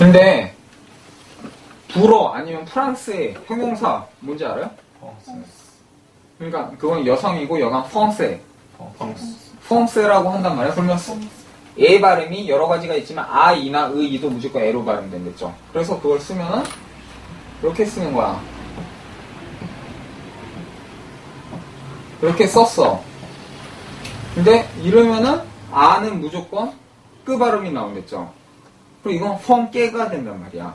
근데 불어 아니면 프랑스의 형용사 뭔지 알아요? 그러니까 그건 여성이고 여강 펑세 펑세라고 한단 말이야 그러면 에 발음이 여러 가지가 있지만 아, 이나 의, 이도 무조건 에로 발음된댔죠. 그래서 그걸 쓰면은 이렇게 쓰는 거야. 이렇게 썼어. 근데 이러면은 아는 무조건 끄 발음이 나온댔죠 그리고 이건 펑깨가 된단 말이야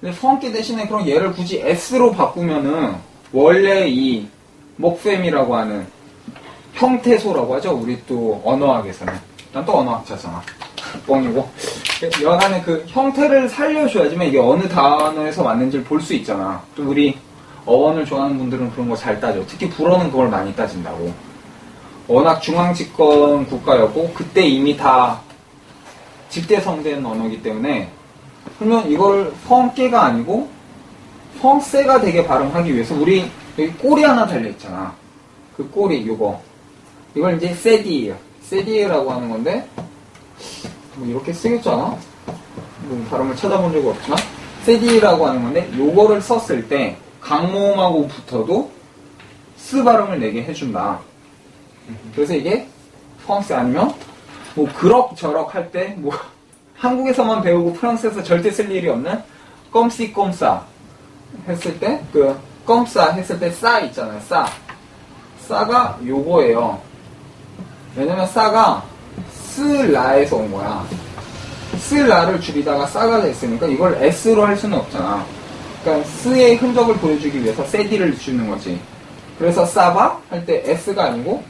근데 펑깨 대신에 그럼 얘를 굳이 S로 바꾸면은 원래 이 목fem이라고 하는 형태소라고 하죠. 우리 또 언어학에서는. 난 또 언어학자잖아. 뻥이고. 여하간에 그 형태를 살려줘야지만 이게 어느 단어에서 왔는지를 볼 수 있잖아. 또 우리 어원을 좋아하는 분들은 그런 거 잘 따져. 특히 불어는 그걸 많이 따진다고. 워낙 중앙집권 국가였고 그때 이미 다 집대성된 언어이기 때문에 그러면 이걸 펑깨가 아니고 펑세가 되게 발음하기 위해서 우리 여기 꼬리 하나 달려있잖아. 그 꼬리, 요거. 이걸 이제 세디에요. 세디에라고 하는 건데, 뭐 이렇게 쓰겠지 않아? 뭐 발음을 찾아본 적이 없지만, 세디라고 하는 건데, 요거를 썼을 때, 강모음하고 붙어도, 스 발음을 내게 해준다. 그래서 이게, 펑스 아니면, 뭐, 그럭저럭 할 때, 뭐, 한국에서만 배우고 프랑스에서 절대 쓸 일이 없는, 껌씨 껌싸. 했을 때, 그, 껌싸 했을 때 싸 있잖아요, 싸. 싸가 요거예요. 왜냐면 싸가 스라에서 온 거야. 스라를 줄이다가 싸가 됐으니까 이걸 S로 할 수는 없잖아. 그러니까 스의 흔적을 보여주기 위해서 세디를 주는 거지. 그래서 싸바 할 때 S가 아니고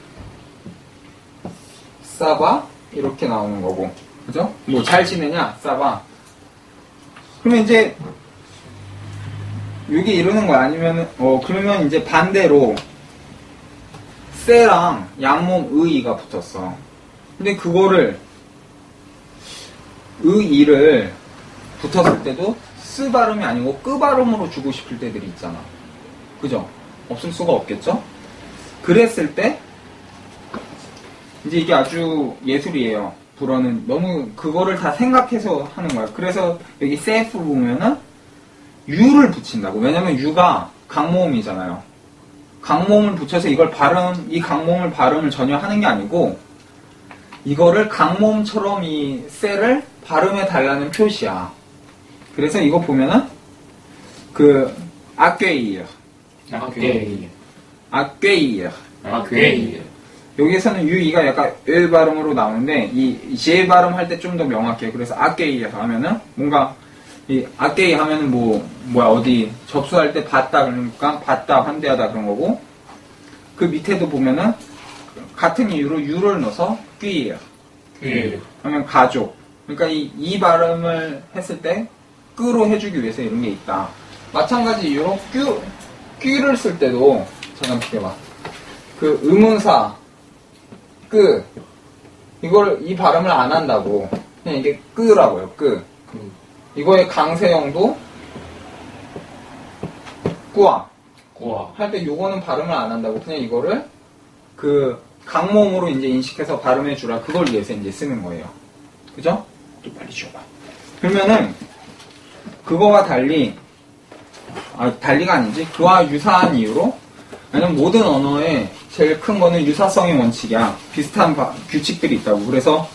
싸바 이렇게 나오는 거고. 그죠? 뭐 잘 지내냐? 싸바. 그러면 이제 이게 이러는 거야. 아니면은, 어, 그러면 이제 반대로, 세랑 양몸 의이가 붙었어. 근데 그거를, 의이를 붙었을 때도 쓰 발음이 아니고 끄 발음으로 주고 싶을 때들이 있잖아. 그죠? 없을 수가 없겠죠? 그랬을 때, 이제 이게 아주 예술이에요. 불어는 너무 그거를 다 생각해서 하는 거야. 그래서 여기 세프 보면은 유를 붙인다고. 왜냐면 유가 강모음이잖아요. 강모음을 붙여서 이걸 발음, 이 강모음을 발음을 전혀 하는 게 아니고, 이거를 강모음처럼 이 셀을 발음해 달라는 표시야. 그래서 이거 보면은, 그, 아꾀이요. 아케이. 아꾀이요. 아케이. 여기에서는 유이가 약간 을 발음으로 나오는데, 이, 제 발음 할 때 좀 더 명확해요. 그래서 아꾀이요 하면은, 뭔가, 이 아게이 하면은 뭐 뭐야 어디 접수할 때 봤다 그러니까 봤다 환대하다 그런 거고 그 밑에도 보면은 같은 이유로 유를 넣어서 끼예요. 그 하면 가족. 그러니까 이, 이 발음을 했을 때 끄로 해주기 위해서 이런 게 있다. 마찬가지 이유로 끼, 끼를 쓸 때도 잠깐 비켜봐. 그 의문사 끄 이걸 이 발음을 안 한다고 그냥 이게 끄라고요. 끄. 이거의 강세형도 꾸아 꼬아. 할 때 요거는 발음을 안 한다고 그냥 이거를 그 강모음으로 이제 인식해서 발음해 주라 그걸 위해서 이제 쓰는 거예요. 그죠? 또 빨리 줘봐. 그러면은 그거와 달리 아 달리가 아니지 그와 유사한 이유로 왜냐면 모든 언어의 제일 큰 거는 유사성의 원칙이야. 비슷한 바- 규칙들이 있다고. 그래서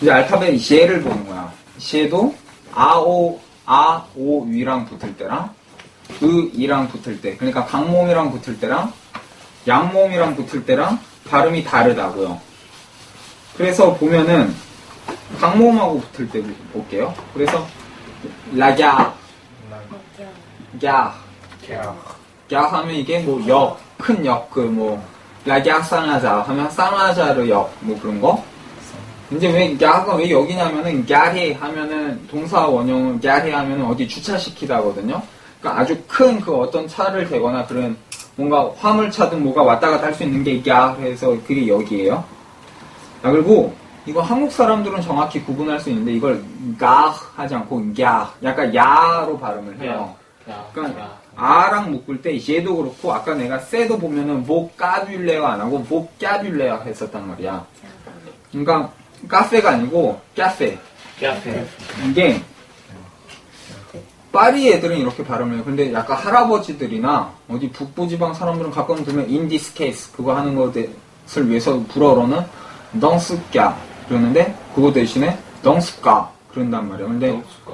이제 알파벳 시에를 보는 거야. 시에도 아오 아, 오, 위랑 붙을 때랑 으, 이랑 붙을 때 그러니까 강몸이랑 붙을 때랑 양몸이랑 붙을 때랑 발음이 다르다고요. 그래서 보면은 강몸하고 붙을 때 볼게요. 그래서 라갸 갸, 갸 하면 이게 뭐 역, 큰 역, 그 뭐 라갸 쌍하자 하면 쌍하자르 역, 뭐 그런 거. 이제 왜 야가 왜 여기냐면은 야해 하면은 동사 원형은 야해 하면은 어디 주차시키다거든요. 그러니까 아주 큰 그 어떤 차를 대거나 그런 뭔가 화물차든 뭐가 왔다 갔다 할 수 있는 게 야 해서 그게 여기에요. 아, 그리고 이거 한국 사람들은 정확히 구분할 수 있는데 이걸 가 하지 않고 야 약간 야로 발음을 해요. 그러니까 아랑 묶을 때 얘도 그렇고 아까 내가 세도 보면은 보까뷸레어 안 하고 보까뷸레어 했었단 말이야. 그러니까 카페가 아니고 카페. 카페. 이게 파리 애들은 이렇게 발음을 해요. 근데 약간 할아버지들이나 어디 북부지방 사람들은 가끔 들으면 인디스 케이스 그거 하는 것을 위해서 불어로는 덩스까 그러는데 그거 대신에 덩스까 그런단 말이에요. 근데 영수가.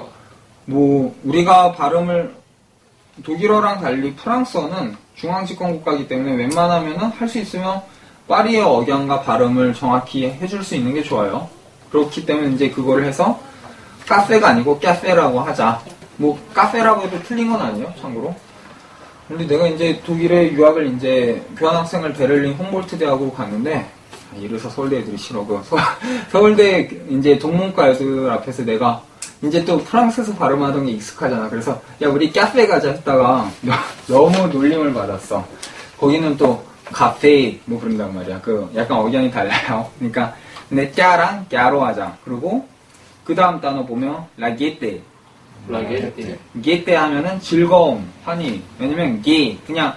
뭐 우리가 발음을 독일어랑 달리 프랑스어는 중앙집권 국가이기 때문에 웬만하면은 할 수 있으면 파리의 억양과 발음을 정확히 해줄 수 있는 게 좋아요. 그렇기 때문에 이제 그거를 해서 카페가 아니고 까페라고 하자. 뭐 카페라고 해도 틀린 건 아니에요, 참고로. 근데 내가 이제 독일에 유학을 이제 교환학생을 베를린 홈볼트 대학으로 갔는데 아, 이래서 서울대 애들이 싫어. 그 서, 서울대 이제 동문과 애들 앞에서 내가 이제 또 프랑스에서 발음하던 게 익숙하잖아. 그래서 야 우리 카페 가자 했다가 너무 놀림을 받았어. 거기는 또 카페 뭐 그런단 말이야. 그 약간 억양이 달라요. 그러니까 근데 까랑 까로 하자. 그리고 그 다음 단어 보면 라게테 라게테. 게때 하면은 즐거움, 환희. 왜냐면 게 그냥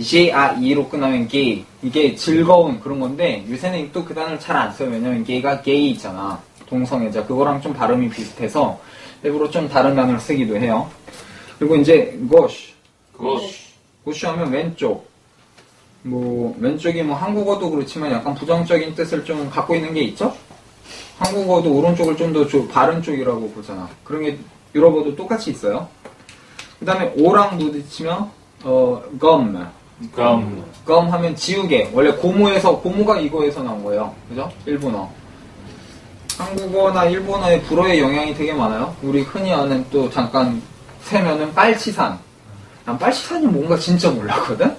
G A E로 끝나면 게 이게 즐거운 그런 건데 요새는 또 그 단어를 잘 안 써요. 왜냐면 게가 게이 있잖아. 동성애자 그거랑 좀 발음이 비슷해서 일부러 좀 다른 단어를 쓰기도 해요. 그리고 이제 gosh, gosh 하면 왼쪽. 뭐 왼쪽이 뭐 한국어도 그렇지만 약간 부정적인 뜻을 좀 갖고 있는 게 있죠? 한국어도 오른쪽을 좀 더 바른 쪽이라고 보잖아. 그런 게 유럽어도 똑같이 있어요. 그 다음에 오랑 부딪히면 어, gum. 감. gum 하면 지우개. 원래 고무에서 고무가 이거에서 나온 거예요. 그죠? 일본어. 한국어나 일본어의 불어의 영향이 되게 많아요. 우리 흔히 아는 또 잠깐 세면은 빨치산. 난 빨치산이 뭔가 진짜 몰랐거든?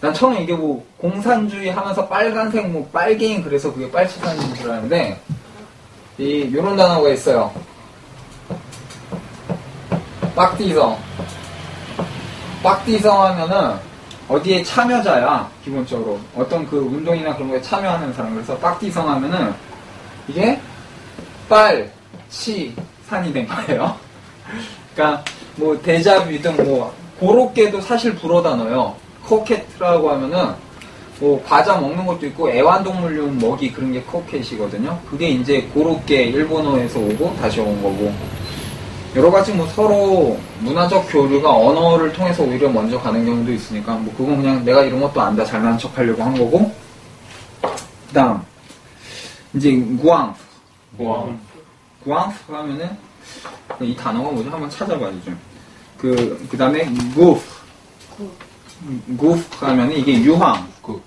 난 처음에 이게 뭐 공산주의 하면서 빨간색 뭐 빨갱이 그래서 그게 빨치산인 줄 알았는데 이 요런 단어가 있어요. 빡디성. 빡디성 하면은 어디에 참여자야 기본적으로 어떤 그 운동이나 그런 거에 참여하는 사람 그래서 빡디성 하면은 이게 빨, 치, 산이 된 거예요. 그러니까 뭐 데자뷰 등뭐 고로케도 사실 불어 단어요. 코켓라고 하면은 뭐 과자 먹는 것도 있고 애완동물용 먹이 그런 게 코켓이거든요. 그게 이제 고로케 일본어에서 오고 다시 온 거고 여러 가지 뭐 서로 문화적 교류가 언어를 통해서 오히려 먼저 가는 경우도 있으니까 뭐 그건 그냥 내가 이런 것도 안다 잘난 척 하려고 한 거고 그다음 이제 구앙 고함. 구앙 하면은 이 단어가 뭐지 한번 찾아봐야죠. 그 그 다음에 goof goof 하면은 이게 유황 그.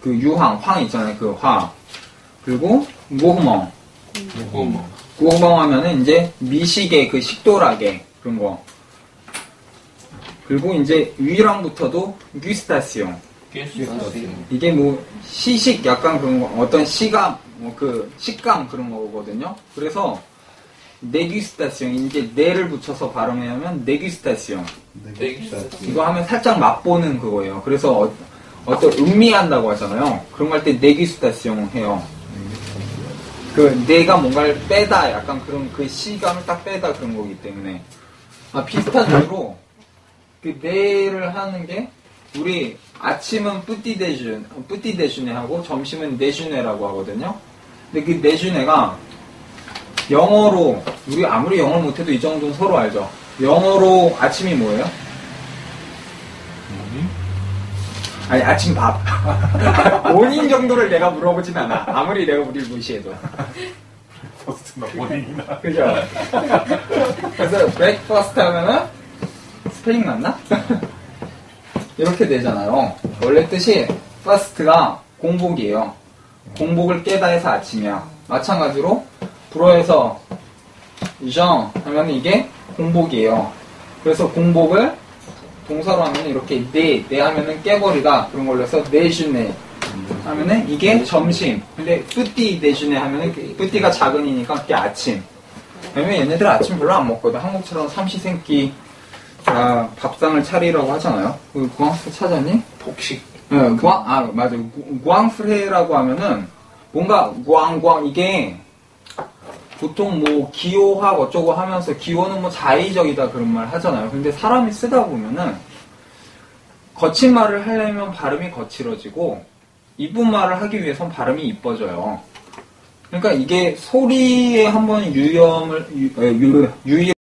그 유황 황 있잖아요 그 화 그리고 모구멍 고마. 구멍 하면은 이제 미식의 그 식도락의 그런 거. 그리고 이제 위랑부터도 귀스타시용. 게스타시. 이게 뭐 시식 약간 그런 거, 어떤 시감, 뭐그 식감 그런 거거든요. 그래서 네귀스타시용 이제 네를 붙여서 발음하면 네귀스타시용. 게스타시. 이거 하면 살짝 맛보는 그거예요. 그래서 어, 어떤 음미한다고 하잖아요. 그런 거 할 때 네귀스타시용 해요. 그 내가 뭔가를 빼다 약간 그런 그 시감을 딱 빼다 그런 거기 때문에 아 비슷한 대로 그 내를 하는 게 우리 아침은 뿌띠대준 뿌띠대준에 하고 점심은 내준회라고 하거든요. 근데 그 내준회가 영어로 우리 아무리 영어를 못해도 이 정도는 서로 알죠. 영어로 아침이 뭐예요? 아니 아침 밥 모닝 정도를 내가 물어보진 않아 아무리 내가 우리를 무시해도 모닝이나 그죠 그래서 브레이크퍼스트 하면은 스펠링 맞나? 이렇게 되잖아요 원래 뜻이 퍼스트가 공복이에요 공복을 깨다 해서 아침이야 마찬가지로 불어에서 이정 하면 이게 공복이에요 그래서 공복을 동사로 하면 이렇게 네, 네 하면은 깨버리다 그런 걸로 해서 내주네 하면은 이게 점심. 근데 뿌띠 내주네 하면은 그 뿌띠가 작은이니까 그게 아침. 왜냐면 얘네들 아침 별로 안 먹거든. 한국처럼 삼시세끼 다 밥상을 차리라고 하잖아요. 그 구앙스 찾았니? 복식. 네, 구앙 아 맞아. 구- 구앙스레라고 하면은 뭔가 구앙구앙 이게 보통 뭐 기호학 어쩌고 하면서 기호는 뭐 자의적이다 그런 말 하잖아요. 근데 사람이 쓰다 보면은 거친 말을 하려면 발음이 거칠어지고 이쁜 말을 하기 위해선 발음이 이뻐져요. 그러니까 이게 소리에 한번 유염을 유, 유, 유의